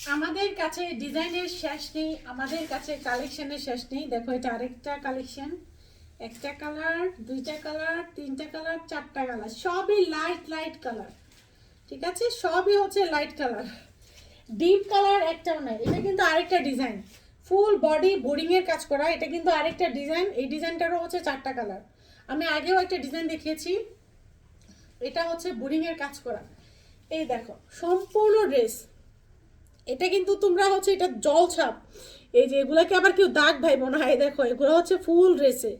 আমাদের কাছে ডিজাইনের শেষ নেই, আমাদের কাছে কালেকশনের শেষ নেই। দেখো, এটা আরেকটা কালেকশন। একটা কালার, দুইটা কালার, তিনটা কালার, চারটা কালার। সবই লাইট লাইট কালার ঠিক আছে? সবই হচ্ছে লাইট কালার ডিপ কালার একটাও নাই। এটা কিন্তু আরেকটা ডিজাইন ফুল বডি বোরিংয়ের কাজ করা। এটা কিন্তু আরেকটা ডিজাইন এই ডিজাইনটারও হচ্ছে চারটা কালার আমি আগেও একটা ডিজাইন দেখিয়েছি। এটা হচ্ছে বোরিংয়ের কাজ করা। এই দেখো, সম্পূর্ণ ড্রেস এটা কিন্তু তোমরা হচ্ছে এটা জল ছাপ। এই যে এগুলাকে আবার কেউ দাগ ভাইব না এই দেখো, এগুলো হচ্ছে ফুল ড্রেসে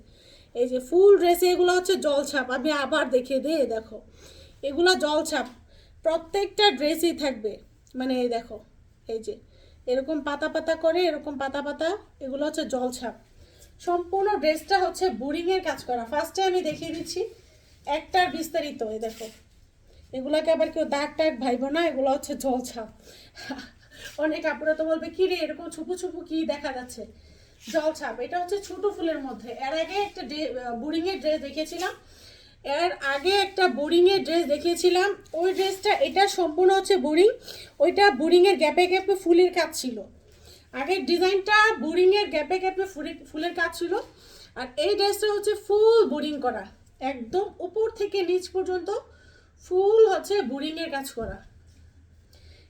এই যে ফুল ড্রেসে এগুলো হচ্ছে জল ছাপ। আমি আবার দিই, এই দেখো, এগুলা জল ছাপ। প্রত্যেকটা ড্রেসই থাকবে। মানে এই দেখো, এই যে, এরকম পাতা পাতা করে, এরকম পাতা পাতা, এগুলো হচ্ছে জল ছাপ। সম্পূর্ণ ড্রেসটা হচ্ছে বোরিংয়ের কাজ করা। ফার্স্টে আমি দেখিয়ে দিচ্ছি, একটার বিস্তারিত, এই দেখো। এগুলাকে আবার কেউ দাগ টাগ ভাইব না, এগুলো হচ্ছে জল ছাপ। অনেক আপুরা তো বলবে কি রে এরকম ছুপু ছুপু কি দেখা যাচ্ছে? জল ছাপ, এটা হচ্ছে ছোট ফুলের মধ্যে। এর আগে একটা বোরিং এর ড্রেস দেখেছিলাম এর আগে একটা বোরিং এর ড্রেস দেখিয়েছিলাম। ওই ড্রেসটা, এটা সম্পূর্ণ হচ্ছে বোরিং। ওইটা বোরিং এর গ্যাপে গ্যাপে ফুলের কাজ ছিল। আগের ডিজাইনটা বোরিং এর গ্যাপে গ্যাপে ফুলের কাজ ছিল। আর এই ড্রেসটা হচ্ছে ফুল বোরিং করা। একদম উপর থেকে নিচ পর্যন্ত ফুল হচ্ছে বোরিং এর কাজ করা।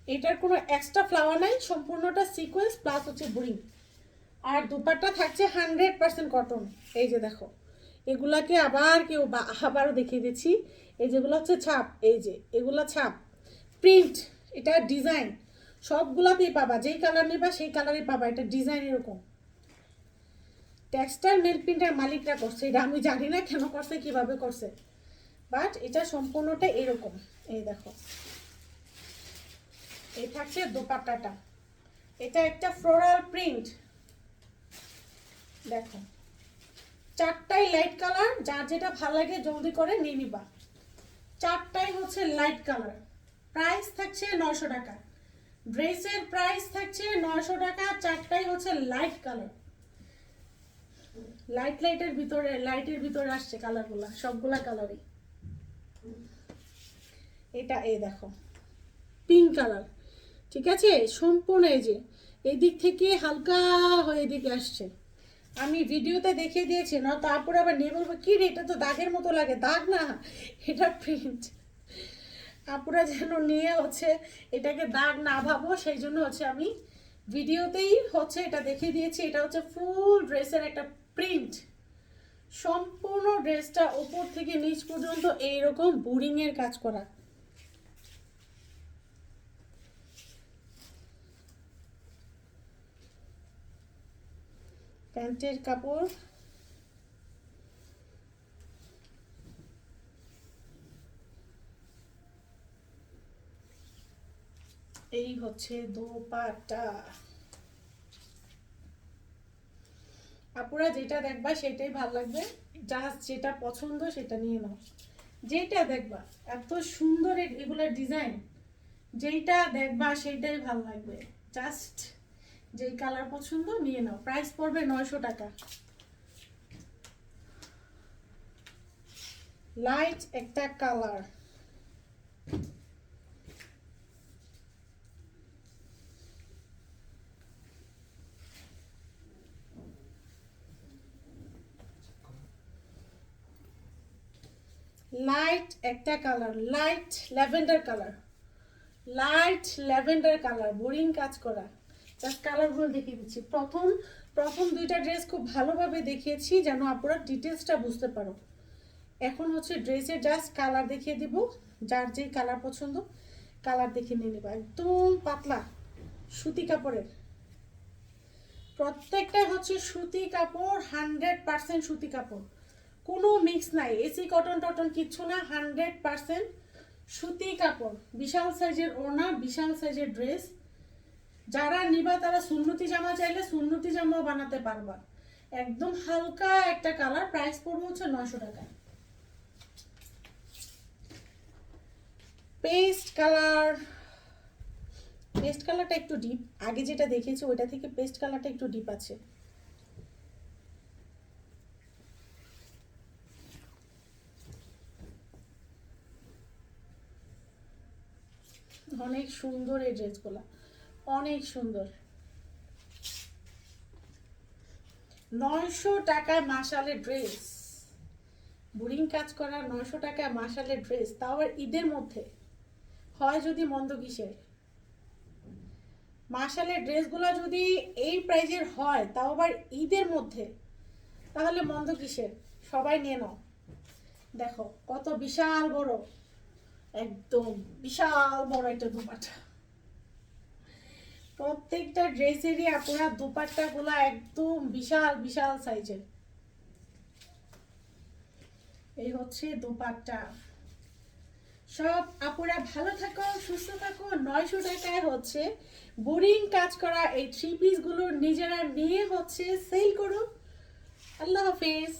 এটার কোনো এক্সট্রা ফ্লাওয়ার নাই, সম্পূর্ণটা সিকোয়েন্স প্লাস হচ্ছে বোরিং আর দুপাট্টা থাকছে হান্ড্রেড পার্সেন্ট কটন এই যে দেখো, এগুলাকে আবার কেউ আবারও দেখিয়ে দিচ্ছি। এই যেগুলো হচ্ছে ছাপ, এই যে, এগুলো ছাপ। প্রিন্ট এটা ডিজাইন সবগুলাতেই পাবা, যেই কালার নেবা সেই কালারই পাবা, এটা ডিজাইন এরকম টেক্সটাইল মেল প্রিন্টের মালিকরা করছে, এটা আমি জানি না কেন করছে, কীভাবে করছে। বাট এটা সম্পূর্ণটা এরকম। এই দেখো। এই থাকছে দোপাট্টাটা এটা একটা ফ্লোরাল প্রিন্ট দেখো, চারটাই লাইট কালার যার যেটা ভালো লাগে জলদি করে নিয়ে নিবা। চারটাই হচ্ছে লাইট কালার প্রাইস থাকছে নয়শো টাকা। ড্রেসের প্রাইস থাকছে নয়শো টাকা, চারটাই হচ্ছে লাইট কালার লাইট লাইটের ভিতরে লাইটের ভিতরে আসছে কালারগুলা সবগুলা কালারই এটা এই দেখো পিঙ্ক কালার ঠিক আছে? সম্পূর্ণ এই যে এই দিক থেকে হালকা হয়ে এদিকে আসছে। আমি ভিডিওতে দেখিয়ে দিয়েছি, না, তারপরে আবার নিয়ে বলব, কি রে, এটা তো দাগের মতো লাগে, দাগ না, এটা প্রিন্ট আপুরা যেন নিয়ে হচ্ছে এটাকে দাগ না ভাবো, সেই জন্য হচ্ছে আমি ভিডিওতেই হচ্ছে এটা দেখিয়ে দিয়েছি, এটা হচ্ছে ফুল ড্রেসের একটা প্রিন্ট সম্পূর্ণ ড্রেসটা ওপর থেকে নিচ পর্যন্ত এইরকম বোরিংয়ের কাজ করা। প্যান্টের কাপড়। এই হচ্ছে দোপাট্টা। আপুরা যেটা দেখবা সেটাই ভালো লাগবে। জাস্ট যেটা পছন্দ সেটা নিয়ে নাও। যেটা দেখবা, এত সুন্দর এগুলোর ডিজাইন যেইটা দেখবা সেইটাই ভালো লাগবে। জাস্ট যেই কালার পছন্দ, নিয়ে নাও। প্রাইস পড়বে নয়শো টাকা। লাইট একটা কালার লাইট একটা colour light lavender colour light lavender colour boring কাজ করা। জাস্ট কালারগুলো দেখিয়ে দিচ্ছি। প্রথম প্রথম দুইটা ড্রেস খুব ভালোভাবে দেখিয়েছি যেন আপনারা ডিটেলসটা বুঝতে পারো। এখন হচ্ছে ড্রেসের জাস্ট কালার দেখিয়ে দিব, যার যেই কালার পছন্দ কালার দেখে নিয়ে নেবা। একদম পাতলা, সুতি কাপড়ের। প্রত্যেকটা হচ্ছে সুতি কাপড় হান্ড্রেড পার্সেন্ট সুতি কাপড়। কোনো মিক্স নাই এসি কটন টটন কিচ্ছু না হান্ড্রেড পার্সেন্ট সুতি কাপড়। বিশাল সাইজের ওড়না, বিশাল সাইজের ড্রেস যারা নিবা, তারা সুন্নতি জামা চাইলে সুন্নতি জামাও বানাতে পারবা। একদম হালকা একটা কালার প্রাইস পড়বে হচ্ছে নয়শো টাকা পেস্ট কালার পেস্ট কালারটা একটু ডিপ আগে যেটা দেখেছি, ওইটা থেকে পেস্ট কালারটা একটু ডিপ আছে। অনেক সুন্দর এই ড্রেসগুলা অনেক সুন্দর। নয়শো টাকায় মাসালের ড্রেস। বোরিং কাজ করা নয়শো টাকায় মাসালের ড্রেস, তাও আবার ঈদের মধ্যে। হয় যদি মন্দ কিসের। মাসালের ড্রেসগুলো যদি এই প্রাইজের হয়, তাও আবার ঈদের মধ্যে। তাহলে মন্দ কিসের? সবাই নিয়ে নাও। দেখো, কত বিশাল বড়। একদম বিশাল বড় একটা দুপাটা। প্রত্যেকটা ড্রেসেরই আপনার দুপাট্টা গুলা একদম বিশাল বিশাল সাইজের। এই হচ্ছে দুপাট্টা। সব আপুরা ভালো থাকো, সুস্থ থাকো। নয়শো টাকায় হচ্ছে বোরিং কাজ করা এই থ্রি পিসগুলো নিজেরা নিয়ে হচ্ছে সেল করো আল্লাহ হাফিজ।